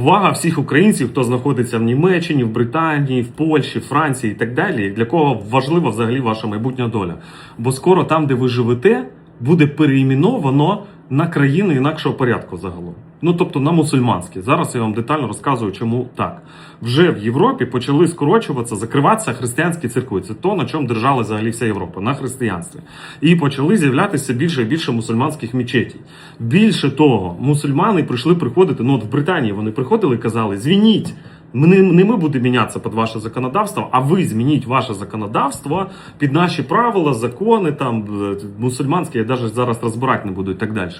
Увага всіх українців, хто знаходиться в Німеччині, в Британії, в Польщі, Франції і так далі, для кого важлива взагалі ваша майбутня доля. Бо скоро там, де ви живете, буде переіменовано на країни інакшого порядку загалом. Ну тобто на мусульманські. Зараз я вам детально розказую, чому так. Вже в Європі почали скорочуватися, закриватися християнські церкви. Це то, на чому держала взагалі вся Європа, на християнстві. І почали з'являтися більше і більше мусульманських мечетей. Більше того, мусульмани прийшли приходити. Ну от в Британії вони приходили і казали: звініть. Не, ми будемо мінятися під ваше законодавство, а ви змініть ваше законодавство під наші правила, закони, там е, мусульманські, я навіть зараз розбирати не буду і так далі.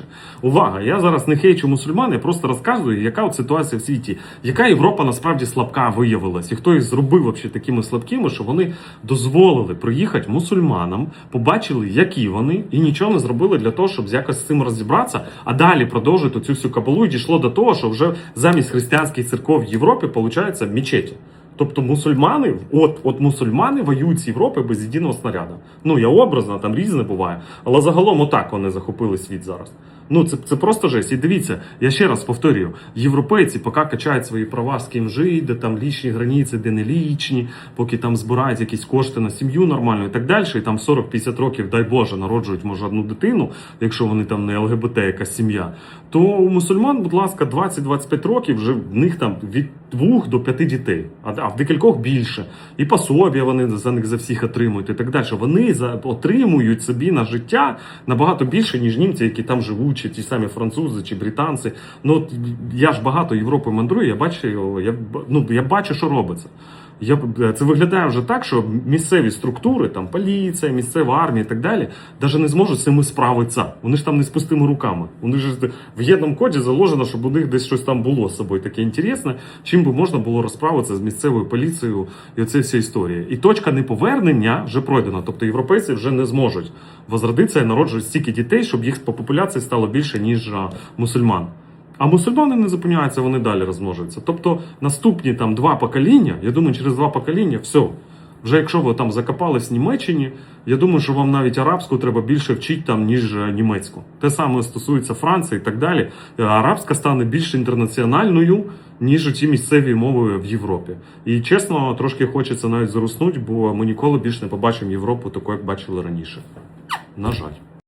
Увага! Я зараз не хейчу мусульман, я просто розказую, яка от ситуація в світі, яка Європа насправді слабка виявилась, і хто їх зробив вообще такими слабкими, що вони дозволили приїхати мусульманам, побачили, які вони, і нічого не зробили для того, щоб якось з цим розібратися, а далі продовжити цю всю кабалу і дійшло до того, що вже замість християнських церков в Європі виходить мечеті. Тобто мусульмани, от, от мусульмани воюють з Європи без єдиного снаряда. Ну я образно, там різне буває. Але загалом отак вони захопили світ зараз. Ну це, це просто жесть. І дивіться, я ще раз повторюю: європейці поки качають свої права з ким жити, де там лічні границі, де не лічні, поки там збирають якісь кошти на сім'ю нормальну і так далі. І там 40-50 років, дай Боже, народжують може одну дитину, якщо вони там не ЛГБТ, якась сім'я. То у мусульман, будь ласка, 20-25 років вже в них там від 2 до 5 дітей, а в декількох більше. І пособія вони за них за всіх отримують і так далі. Вони за отримують собі на життя набагато більше, ніж німці, які там живуть, чи ті самі французи, чи британці. Ну от я ж багато Європи мандрую, я бачу, я, ну, я бачу, що робиться. Я, це виглядає вже так, що місцеві структури, там поліція, місцева армія і так далі, навіть не зможуть з цим справитися. Вони ж там не з пустими руками. Вони ж в єдному коді заложено, щоб у них десь щось там було з собою таке інтересне, чим би можна було розправитися з місцевою поліцією і оце вся історія. І точка неповернення вже пройдена. Тобто європейці вже не зможуть возродитися і народжувати стільки дітей, щоб їх по популяції стало більше, ніж мусульман. А мусульмани не зупиняються, вони далі розмножуються. Тобто наступні там два покоління, я думаю, через два покоління, все. Вже якщо ви там закопались в Німеччині, я думаю, що вам навіть арабську треба більше вчити там, ніж е, німецьку. Те саме стосується Франції і так далі. Е, Арабська стане більш інтернаціональною, ніж ті місцеві мови в Європі. І чесно, трошки хочеться навіть заруснути, бо ми ніколи більше не побачимо Європу такою, як бачили раніше. На жаль.